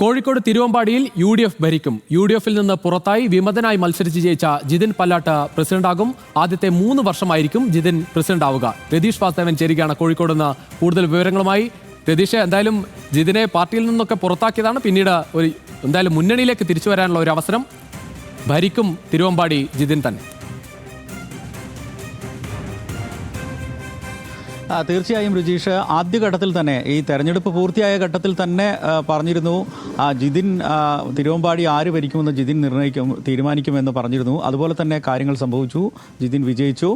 കോഴിക്കോട് തിരുവമ്പാടിയിൽ U D F ഭരിക്കും. U D എഫിൽ നിന്ന് പുറത്തായി വിമതനായി മത്സരിച്ച് ജയിച്ച ജിതിൻ പല്ലാട്ട് പ്രസിഡന്റാകും. ആദ്യത്തെ മൂന്ന് വർഷമായിരിക്കും ജിതിൻ പ്രസിഡന്റാവുക. രതീഷ് വാസ്തവൻ ചേരുകയാണ് കോഴിക്കോട് നിന്ന്. കൂടുതൽ വിവരങ്ങളുമായി രതീഷ് എന്തായാലും ജിതിനെ പാർട്ടിയിൽ നിന്നൊക്കെ പുറത്താക്കിയതാണ് പിന്നീട് ഒരു എന്തായാലും മുന്നണിയിലേക്ക് തിരിച്ചു വരാനുള്ള ഒരു അവസരം. ഭരിക്കും തിരുവമ്പാടി ജിതിൻ തന്നെ. തീർച്ചയായും രുജീഷ് ആദ്യഘട്ടത്തിൽ തന്നെ ഈ തെരഞ്ഞെടുപ്പ് പൂർത്തിയായ ഘട്ടത്തിൽ തന്നെ പറഞ്ഞിരുന്നു. ജിതിൻ തിരുവമ്പാടി ആര് ഭരിക്കുമെന്ന് ജിതിൻ നിർണയിക്കും തീരുമാനിക്കുമെന്ന് പറഞ്ഞിരുന്നു. അതുപോലെ തന്നെ കാര്യങ്ങൾ സംഭവിച്ചു. ജിതിൻ വിജയിച്ചു.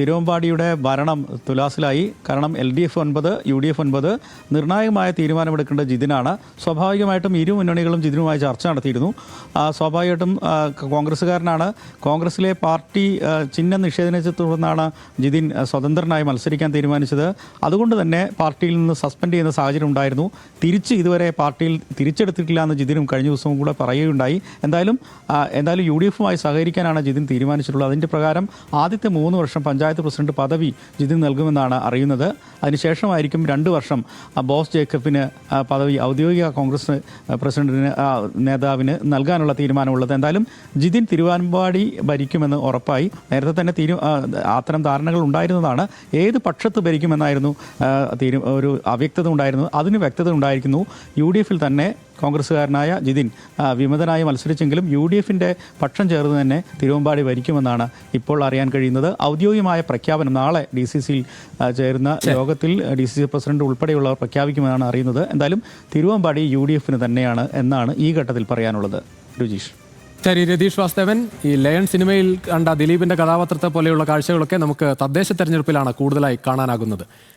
തിരുവമ്പാടിയുടെ ഭരണം തുലാസിലായി. കാരണം എൽ ഡി എഫ് ഒൻപത് യു ഡി എഫ് ഒൻപത് നിർണായകമായ തീരുമാനമെടുക്കേണ്ട ജിതിനാണ്. സ്വാഭാവികമായിട്ടും ഇരു മുന്നണികളും ജിതിനുമായി ചർച്ച നടത്തിയിരുന്നു. സ്വാഭാവികമായിട്ടും കോൺഗ്രസ്സുകാരനാണ്. കോൺഗ്രസിലെ പാർട്ടി ചിഹ്നം നിഷേധനത്തെ തുടർന്നാണ് ജിതിൻ സ്വതന്ത്രനായി മത്സരിക്കാൻ തീരുമാനിച്ചത്. അതുകൊണ്ട് തന്നെ പാർട്ടിയിൽ നിന്ന് സസ്പെൻഡ് ചെയ്യുന്ന സാഹചര്യം ഉണ്ടായിരുന്നു. തിരിച്ച് ഇതുവരെ പാർട്ടിയിൽ തിരിച്ചെടുത്തിട്ടില്ല എന്ന് ജിതിനും കഴിഞ്ഞ ദിവസവും കൂടെ പറയുകയുണ്ടായി. എന്തായാലും എന്തായാലും യു ഡി എഫുമായി സഹകരിക്കാനാണ് ജിതിൻ തീരുമാനിച്ചിട്ടുള്ളത്. അതിന്റെ പ്രകാരം ആദ്യത്തെ മൂന്ന് വർഷം പഞ്ചായത്ത് പ്രസിഡന്റ് പദവി ജിതിൻ നൽകുമെന്നാണ് അറിയുന്നത്. അതിനുശേഷമായിരിക്കും രണ്ട് വർഷം ബോസ് ജേക്കബിന് പദവി ഔദ്യോഗിക കോൺഗ്രസ് പ്രസിഡന്റിന് നേതാവിന് നൽകാനുള്ള തീരുമാനമുള്ളത്. എന്തായാലും ജിതിൻ തിരുവാൻപാടി ഭരിക്കുമെന്ന് ഉറപ്പായി. നേരത്തെ തന്നെ തീരു അത്തരം ധാരണകൾ ഉണ്ടായിരുന്നതാണ്. ഏത് പക്ഷത്ത് ഭരിക്കുമെന്നായിരുന്നു ആ, തീരു ഒരു അവ്യക്തത ഉണ്ടായിരുന്നു അതിന് വ്യക്തത ഉണ്ടായിരിക്കുന്നു. യു ഡി എഫിൽ തന്നെ കോൺഗ്രസ്സുകാരനായ ജിതിൻ വിമതനായി മത്സരിച്ചെങ്കിലും യു ഡി എഫിന്റെ പക്ഷം ചേർന്ന് തന്നെ തിരുവമ്പാടി ഭരിക്കുമെന്നാണ് ഇപ്പോൾ അറിയാൻ കഴിയുന്നത്. ഔദ്യോഗികമായ പ്രഖ്യാപനം നാളെ ഡി സി സിയിൽ ചേരുന്ന യോഗത്തിൽ ഡി സി സി പ്രസിഡന്റ് ഉൾപ്പെടെയുള്ളവർ പ്രഖ്യാപിക്കുമെന്നാണ് അറിയുന്നത്. എന്തായാലും തിരുവമ്പാടി യു ഡി എഫിന് തന്നെയാണ് എന്നാണ് ഈ ഘട്ടത്തിൽ പറയാനുള്ളത്. രുചീഷ് ശരി രതീഷ് വാസ്തവൻ ഈ ലയൺ സിനിമയിൽ കണ്ട ദിലീപിന്റെ കഥാപാത്രത്തെ പോലെയുള്ള കാഴ്ചകളൊക്കെ നമുക്ക് തദ്ദേശ തെരഞ്ഞെടുപ്പിലാണ് കൂടുതലായി കാണാനാകുന്നത്.